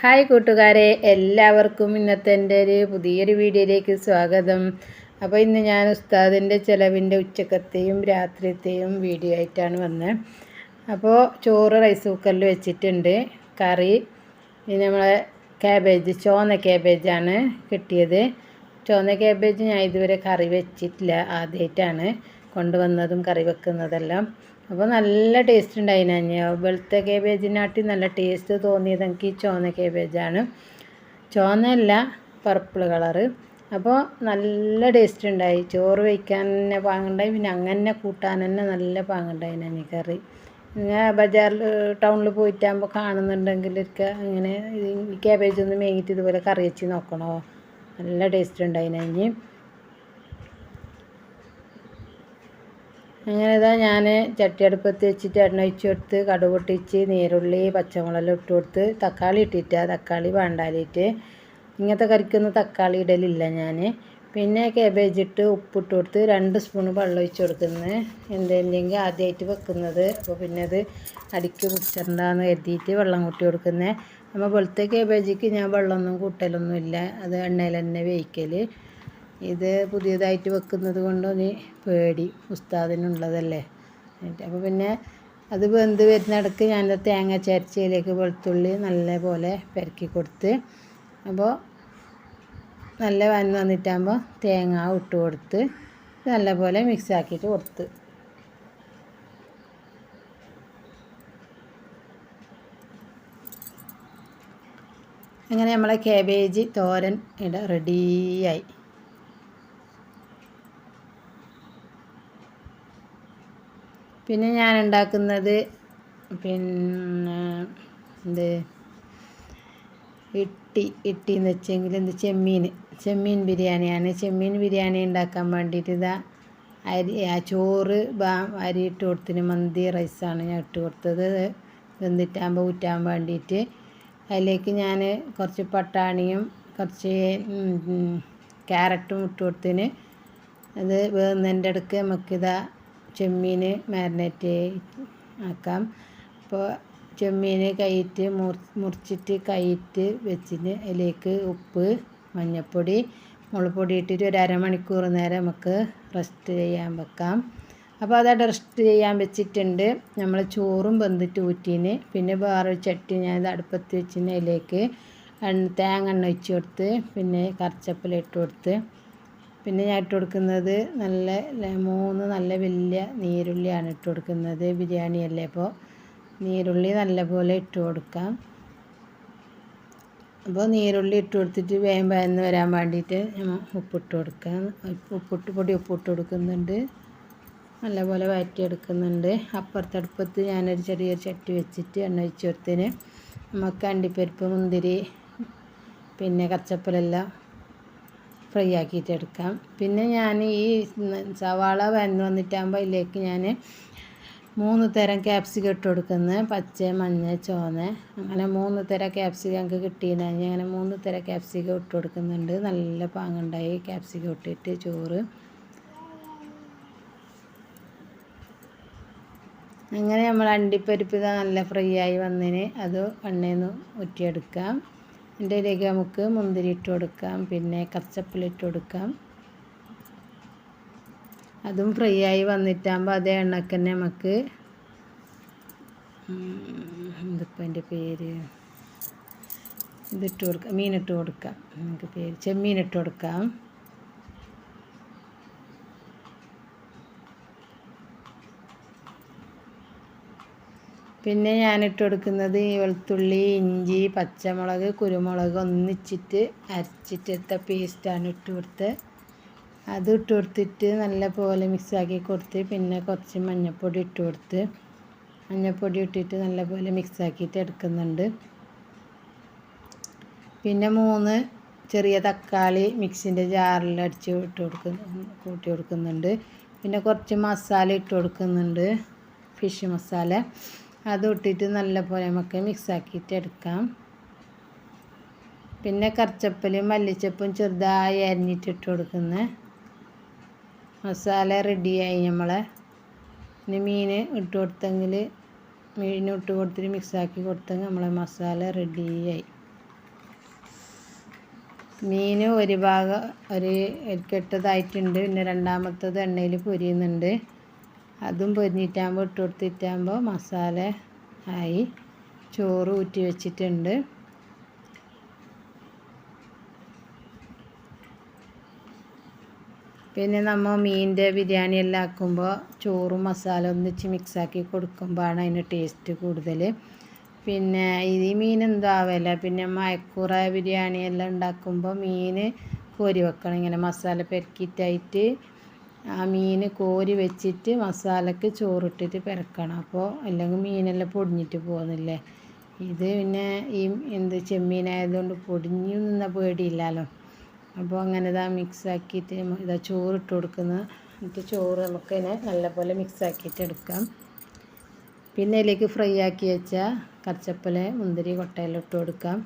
Hi കൂട്ടുകാരെ എല്ലാവർക്കും ഇന്നത്തെ എന്റെ ഒരു പുതിയൊരു വീഡിയോയിലേക്ക് സ്വാഗതം. അപ്പോൾ ഇന്ന് ഞാൻ ഉസ്താദിന്റെ ചിലവിന്റെ ഉച്ചക്കത്തെയും രാത്രിത്തെയും വീഡിയോ ആയിട്ടാണ് വന്നത് അപ്പോൾ ചോറ് റൈസ് കുക്കറിൽ വെച്ചിട്ടുണ്ട്. കറി നമ്മളെ ക്യാബേജ് ചുവന്ന ക്യാബേജാണ് കിട്ടിയത്. ചോന്ന ക്യാബേജ് ഞാൻ ഇതുവരെ കറി വെച്ചിട്ടില്ല ആദ്യമായിട്ടാണ് കൊണ്ടുവന്നതും കറി വെക്കുന്നതെല്ലാം. അപ്പോൾ നല്ല ടേസ്റ്റ് ഉണ്ടായിന് വെളുത്ത കേബേജിനാട്ടി നല്ല ടേസ്റ്റ് തോന്നിയത് എനിക്ക് ഈ ചുവന്ന കേബേജാണ് ചുവന്നല്ല പർപ്പിൾ കളറ് അപ്പോൾ നല്ല ടേസ്റ്റ് ഉണ്ടായി. ചോറ് വയ്ക്കാൻ തന്നെ പാങ്ങുണ്ടായി പിന്നെ അങ്ങനെ കൂട്ടാൻ തന്നെ നല്ല പാങ്ങുണ്ടായി ഞാൻ കറി. ഞാൻ ബജാറിൽ ടൗണിൽ പോയിട്ടാകുമ്പോൾ കാണുന്നുണ്ടെങ്കിൽ ഒക്കെ ഇങ്ങനെ ഈ കേബേജ് ഒന്ന് മേങ്ങിയിട്ട് ഇതുപോലെ കറി വെച്ച് നോക്കണോ? നല്ല ടേസ്റ്റ് ഉണ്ടായി ഞാൻ അങ്ങനെ ഇതാ ഞാൻ ചട്ടിയടുപ്പത്ത് വെച്ചിട്ട് എണ്ണ ഒഴിച്ച് കൊടുത്ത് കടുക് പൊട്ടിച്ച് നീരുള്ളി പച്ചമുളക് ഇട്ട് കൊടുത്ത് തക്കാളി ഇട്ടിട്ട് തക്കാളി വേണ്ടാലിട്ട് ഇങ്ങനത്തെ കറിക്കൊന്നും തക്കാളി ഇടലില്ല ഞാൻ പിന്നെ കേബേജ് ഇട്ട് ഉപ്പിട്ട് കൊടുത്ത് രണ്ട് സ്പൂൺ വെള്ളം ഒഴിച്ച് കൊടുക്കുന്നത്. എന്തെങ്കിലും ആദ്യമായിട്ട് വെക്കുന്നത്. അപ്പോൾ പിന്നെ അത് അടിക്ക് പിടിച്ചിട്ടുണ്ടാന്ന് കരുതിയിട്ട് വെള്ളം കൂട്ടി കൊടുക്കുന്നത്. നമ്മൾ വെളുത്ത കേബേജിക്ക് ഞാൻ വെള്ളമൊന്നും കൂട്ടലൊന്നുമില്ല. അത് എണ്ണയിൽ തന്നെ വേവിക്കൽ ഇത് പുതിയതായിട്ട് വെക്കുന്നത് കൊണ്ടൊന്ന് പേടി ഉസ്താദിനുള്ളതല്ലേ. അപ്പോൾ പിന്നെ അത് വെന്ത് വരുന്നിടക്ക് ഞാൻ തേങ്ങ ചരച്ചയിലേക്ക് വെളുത്തുള്ളി നല്ല പോലെ പെരക്കി കൊടുത്ത് അപ്പോൾ നല്ല വന്ന് വന്നിട്ടാകുമ്പോൾ തേങ്ങ ഇട്ട് കൊടുത്ത് നല്ല പോലെ മിക്സ് ആക്കിയിട്ട് കൊടുത്ത്. അങ്ങനെ നമ്മളെ കാബേജ് തോരൻ ഇട റെഡിയായി പിന്നെ ഞാൻ ഉണ്ടാക്കുന്നത് പിന്നെ എന്ത്? ഇട്ടി ഇട്ടി എന്ന് വെച്ചെങ്കിൽ എന്ത്? ചെമ്മീൻ. ചെമ്മീൻ ബിരിയാണിയാണ്. ചെമ്മീൻ ബിരിയാണി ഉണ്ടാക്കാൻ വേണ്ടിയിട്ട് ഇതാ അരി ആ ചോറ് ബാ അരി ഇട്ട് കൊടുത്തിന് മന്തി റൈസാണ് ഞാൻ ഇട്ട് കൊടുത്തത്. വെന്തിട്ടാകുമ്പോൾ ഊറ്റാൻ വേണ്ടിയിട്ട് അതിലേക്ക് ഞാൻ കുറച്ച് പട്ടാണിയും കുറച്ച് ക്യാരറ്റും ഇട്ട് കൊടുത്തിന് അത് വേകുന്നതിന്റെ ഇടയ്ക്ക് നമുക്കിതാ ചെമ്മീൻ മാരിനേറ്റ് ആക്കാം. അപ്പോൾ ചെമ്മീൻ കൈയിട്ട് മുറിച്ചിട്ട് കൈയിട്ട് വെച്ചിട്ട് അതിലേക്ക് ഉപ്പ് മഞ്ഞൾപ്പൊടി മുളക് ഇട്ടിട്ട് ഒരു അരമണിക്കൂർ നേരം നമുക്ക് റെസ്റ്റ് ചെയ്യാൻ വെക്കാം. അപ്പോൾ അതവിടെ റെസ്റ്റ് ചെയ്യാൻ വെച്ചിട്ടുണ്ട്. നമ്മൾ ചോറും വെന്തിട്ട് ഊറ്റീന്. പിന്നെ വേറെ ചട്ടി ഞാൻ അടുപ്പത്ത് വെച്ചിന് അതിലേക്ക് തേങ്ങ എണ്ണ ഒഴിച്ച് കൊടുത്ത് പിന്നെ കറിച്ചപ്പില ഇട്ട് കൊടുത്ത് പിന്നെ ഞാൻ ഇട്ട് കൊടുക്കുന്നത് നല്ല മൂന്ന് നല്ല വലിയ നീരുള്ളിയാണ് ഇട്ട് കൊടുക്കുന്നത്. ബിരിയാണി അല്ലേ അപ്പോൾ നീരുള്ളി നല്ലപോലെ ഇട്ട് കൊടുക്കാം. അപ്പോൾ നീരുള്ളി ഇട്ട് കൊടുത്തിട്ട് വേഗം വയന്ന് വരാൻ വേണ്ടിയിട്ട് ഉപ്പിട്ട് കൊടുക്കാം. ഉപ്പിട്ട് പൊടി ഉപ്പിട്ട് കൊടുക്കുന്നുണ്ട്. നല്ലപോലെ വഴറ്റിയെടുക്കുന്നുണ്ട് അപ്പുറത്തടുപ്പത്ത് ഞാനൊരു ചെറിയൊരു ചട്ടി വെച്ചിട്ട് എണ്ണ ഒഴിച്ച് കൊടുത്തതിന് നമുക്ക് അണ്ടിപ്പരിപ്പ് മുന്തിരി പിന്നെ കച്ചപ്പലെല്ലാം ഫ്രൈ ആക്കിയിട്ട് എടുക്കാം. പിന്നെ ഞാൻ ഈ സവാള വരന്ന് വന്നിട്ടാകുമ്പോൾ അതിലേക്ക് ഞാൻ മൂന്ന് തരം ക്യാപ്സിക്കം ഇട്ട് കൊടുക്കുന്നത് പച്ച മഞ്ഞ ചോന്ന അങ്ങനെ മൂന്ന് തരം ക്യാപ്സിക്കം ഞങ്ങൾക്ക് ഞാൻ അങ്ങനെ മൂന്ന് തരം ക്യാപ്സിക്കം ഇട്ട് കൊടുക്കുന്നുണ്ട്. നല്ല പാങ്ങുണ്ടായി ക്യാപ്സിക്കം ഇട്ടിട്ട് ചോറ്. അങ്ങനെ നമ്മൾ അണ്ടിപ്പരിപ്പ് നല്ല ഫ്രൈ ആയി വന്നതിന് അത് എണ്ണയിൽ നിന്ന് ഊറ്റിയെടുക്കാം. ഇതിന്റെ ഇതിലേക്ക് നമുക്ക് മുന്തിരി ഇട്ട് കൊടുക്കാം. പിന്നെ കച്ചപ്പിലിട്ട് കൊടുക്കാം. അതും ഫ്രൈ ആയി വന്നിട്ടാകുമ്പോൾ അതേ എണ്ണക്ക് തന്നെ നമുക്ക് എന്തിപ്പോൾ എന്റെ പേര് ഇതിട്ട് കൊടുക്കാം. മീനിട്ട് കൊടുക്കാം. നമുക്ക് പേര് ചെമ്മീനിട്ട് കൊടുക്കാം. പിന്നെ ഞാനിട്ട് കൊടുക്കുന്നത് ഈ വെളുത്തുള്ളി ഇഞ്ചി പച്ചമുളക് കുരുമുളക് ഒന്നിച്ചിട്ട് അരച്ചിട്ടെടുത്ത പേസ്റ്റാണ് ഇട്ട് കൊടുത്ത്. അത് ഇട്ട് കൊടുത്തിട്ട് നല്ല പോലെ മിക്സാക്കി കൊടുത്ത് പിന്നെ കുറച്ച് മഞ്ഞൾപ്പൊടി ഇട്ട് കൊടുത്ത് മഞ്ഞൾപ്പൊടി ഇട്ടിട്ട് നല്ല പോലെ മിക്സാക്കിയിട്ട് എടുക്കുന്നുണ്ട്. പിന്നെ മൂന്ന് ചെറിയ തക്കാളി മിക്സിന്റെ ജാറിൽ അടിച്ച് ഇട്ട് കൊടുക്കുന്നു കൂട്ടി കൊടുക്കുന്നുണ്ട്. പിന്നെ കുറച്ച് മസാല ഇട്ട് കൊടുക്കുന്നുണ്ട് ഫിഷ് മസാല. അത് ഇട്ടിട്ട് നല്ലപോലെ നമുക്ക് മിക്സ് ആക്കിയിട്ട് എടുക്കാം. പിന്നെ കറിച്ചപ്പലും മല്ലിച്ചപ്പും ചെറുതായി അരിഞ്ഞിട്ടിട്ട് കൊടുക്കുന്ന. മസാല റെഡിയായി നമ്മളെ. ഇനി മീൻ ഇട്ട് കൊടുത്തെങ്കിൽ മീൻ ഇട്ട് കൊടുത്തിട്ട് മിക്സാക്കി കൊടുത്തെങ്കിൽ നമ്മളെ മസാല റെഡിയായി മീൻ ഒരു ഭാഗം ഒരു കെട്ടതായിട്ടുണ്ട് പിന്നെ രണ്ടാമത്തത് എണ്ണയിൽ പൊരിയുന്നുണ്ട്. അതും പൊരിഞ്ഞിട്ടാകുമ്പോൾ ഇട്ട് കൊടുത്തിട്ടാകുമ്പോൾ മസാല ആയി ചോറ് ഊറ്റി വെച്ചിട്ടുണ്ട്. പിന്നെ നമ്മൾ മീനിന്റെ ബിരിയാണി എല്ലാം ആക്കുമ്പോൾ ചോറും മസാല ഒന്നിച്ച് മിക്സാക്കി കൊടുക്കുമ്പോഴാണ് അതിന് ടേസ്റ്റ് കൂടുതൽ. പിന്നെ ഈ മീൻ എന്താവില്ല പിന്നെ മയക്കൂറ ബിരിയാണി എല്ലാം ഉണ്ടാക്കുമ്പോൾ മീൻ കോരി വെക്കണം. ഇങ്ങനെ മസാല പെരക്കിയിട്ടായിട്ട് ആ മീൻ കോരി വെച്ചിട്ട് മസാലക്ക് ചോറിട്ടിട്ട് പെരക്കണം. അപ്പോൾ അല്ലെങ്കിൽ മീനെല്ലാം പൊടിഞ്ഞിട്ട് പോകുന്നില്ലേ? ഇത് പിന്നെ ഈ എന്ത് ചെമ്മീനായതുകൊണ്ട് പൊടിഞ്ഞു നിന്ന പേടിയില്ലല്ലോ. അപ്പോൾ അങ്ങനെ ഇതാ മിക്സ് ആക്കിയിട്ട് ഇതാ ചോറ് ഇട്ട് കൊടുക്കുന്നത്. എന്നിട്ട് ചോറ് നമുക്ക് തന്നെ നല്ലപോലെ മിക്സ് ആക്കിയിട്ട് എടുക്കാം. പിന്നെ ഇതിലേക്ക് ഫ്രൈ ആക്കി വെച്ച കച്ചപ്പല മുന്തിരി കൊട്ടയെല്ലാം ഇട്ട് കൊടുക്കാം.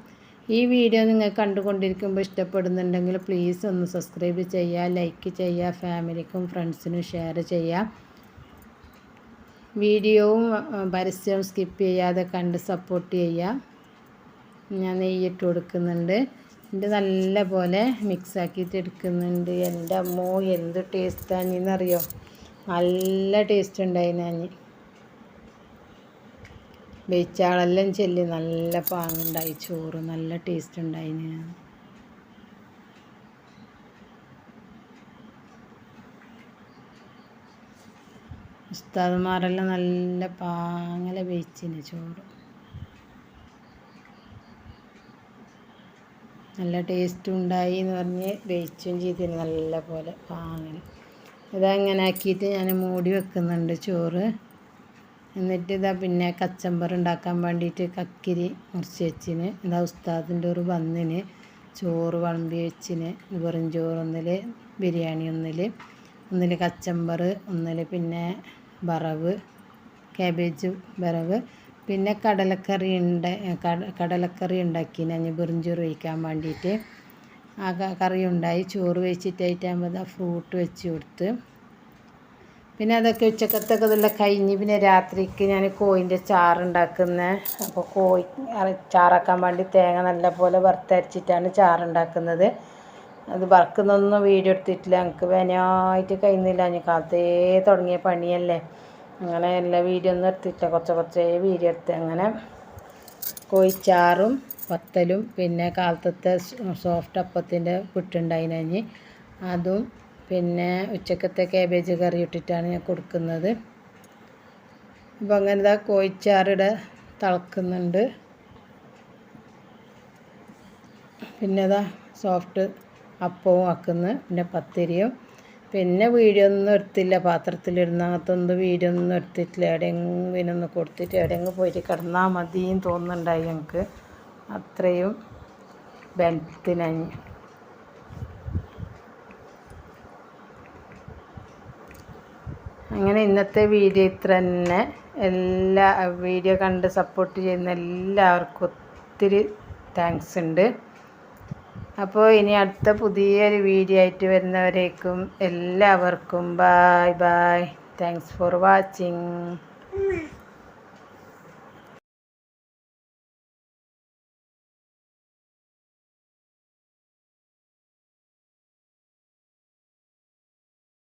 ഈ വീഡിയോ നിങ്ങൾ കണ്ടുകൊണ്ടിരിക്കുമ്പോൾ ഇഷ്ടപ്പെടുന്നുണ്ടെങ്കിൽ പ്ലീസ് ഒന്ന് സബ്സ്ക്രൈബ് ചെയ്യുക ലൈക്ക് ചെയ്യുക ഫാമിലിക്കും ഫ്രണ്ട്സിനും ഷെയർ ചെയ്യുക. വീഡിയോവും പരസ്യവും സ്കിപ്പ് ചെയ്യാതെ കണ്ട് സപ്പോർട്ട് ചെയ്യുക. ഞാൻ നെയ്യിട്ട് കൊടുക്കുന്നുണ്ട്. ഇത് നല്ല പോലെ മിക്സാക്കിയിട്ട് എടുക്കുന്നുണ്ട്. എന്റെ അമ്മോ എന്ത് ടേസ്റ്റാണെന്നറിയോ നല്ല ടേസ്റ്റ് ഉണ്ടായി ഞാൻ വെച്ചാളെല്ലാം ചെല്ലി. നല്ല പാങ്ങുണ്ടായി. ചോറ് നല്ല ടേസ്റ്റ് ഉണ്ടായിന് ഉസ്താദ്മാരെല്ലാം നല്ല പാങ്ങല വെച്ചിന് ചോറ്. നല്ല ടേസ്റ്റും ഉണ്ടായി എന്ന് പറഞ്ഞ് വേവിച്ചും ചെയ്തിന്. നല്ല പോലെ പാങ്ങൽ ഇതങ്ങനെ ആക്കിയിട്ട് ഞാൻ മൂടി വെക്കുന്നുണ്ട് ചോറ്. എന്നിട്ട് ഇതാ പിന്നെ കച്ചമ്പർ ഉണ്ടാക്കാൻ വേണ്ടിയിട്ട് കക്കിരി മുറിച്ച് വെച്ചിന്. ഇതാ ഉസ്താദിന്റെ ഒരു വന്നിന് ചോറ് വിളമ്പി വെച്ചിന്. വെറും ചോറ് ഒന്നിൽ ബിരിയാണി ഒന്നിൽ ഒന്നിൽ കച്ചമ്പർ ഒന്നിൽ പിന്നെ വറവ് കാബേജ് വറവ്. പിന്നെ കടലക്കറി ഉണ്ട കടലക്കറി ഉണ്ടാക്കി ഞാൻ വെറുംചോറ് വയ്ക്കാൻ വേണ്ടിയിട്ട്. ആ കറി ഉണ്ടായി ചോറ് വെച്ചിട്ടായിട്ടാകുമ്പോൾ ഫ്രൂട്ട് വെച്ച് കൊടുത്ത്. പിന്നെ അതൊക്കെ ഉച്ചക്കത്തൊക്കെ ഇതെല്ലാം കഴിഞ്ഞ് പിന്നെ രാത്രിക്ക് ഞാൻ കോയിന്റെ ചാറുണ്ടാക്കുന്നത് അപ്പോൾ കോഴി ചാറാക്കാൻ വേണ്ടി തേങ്ങ നല്ലപോലെ വറുത്തരച്ചിട്ടാണ് ചാറുണ്ടാക്കുന്നത്. അത് വറക്കുന്നൊന്നും വീഡിയോ എടുത്തിട്ടില്ല. എനിക്ക് വേനായിട്ട് കഴിയുന്നില്ല. ഞാൻ കാലത്തേ തുടങ്ങിയ പണിയല്ലേ. അങ്ങനെ എല്ലാ വീഡിയോ ഒന്നും എടുത്തിട്ടില്ല. കുറച്ച് കുറച്ചേ വീഡിയോ എടുത്ത് അങ്ങനെ കോഴിച്ചാറും വത്തലും പിന്നെ കാലത്തത്തെ സോഫ്റ്റ് അപ്പത്തിന്റെ പുട്ടുണ്ടായിനഞ്ഞ് അതും പിന്നെ ഉച്ചക്കത്തെ കാബേജ് കറി ഇട്ടിട്ടാണ് ഞാൻ കൊടുക്കുന്നത്. അപ്പോൾ അങ്ങനെ ഇതാ കോഴിച്ചാറിടെ തിളക്കുന്നുണ്ട്. പിന്നെ ഇതാ സോഫ്റ്റ് അപ്പവും ആക്കുന്നു പിന്നെ പത്തിരിയും. പിന്നെ വീഡിയോ ഒന്നും എടുത്തില്ല പാത്രത്തിലിടുന്ന അകത്തൊന്നും വീഡിയോ ഒന്നും എടുത്തിട്ടില്ല. എവിടെയെങ്കിലും കൊടുത്തിട്ട് എവിടെയെങ്കിലും പോയിട്ട് കിടന്നാൽ മതിയും തോന്നുന്നുണ്ടായി ഞങ്ങൾക്ക്. അത്രയും ബലത്തിനഞ്ഞ് അങ്ങനെ ഇന്നത്തെ വീഡിയോ ഇത്ര തന്നെ. എല്ലാ വീഡിയോ കണ്ട് സപ്പോർട്ട് ചെയ്യുന്ന എല്ലാവർക്കും ഒത്തിരി താങ്ക്സ് ഉണ്ട്. അപ്പോൾ ഇനി അടുത്ത പുതിയൊരു വീഡിയോ ആയിട്ട് വരുന്നവരേക്കും എല്ലാവർക്കും bye bye thanks for watching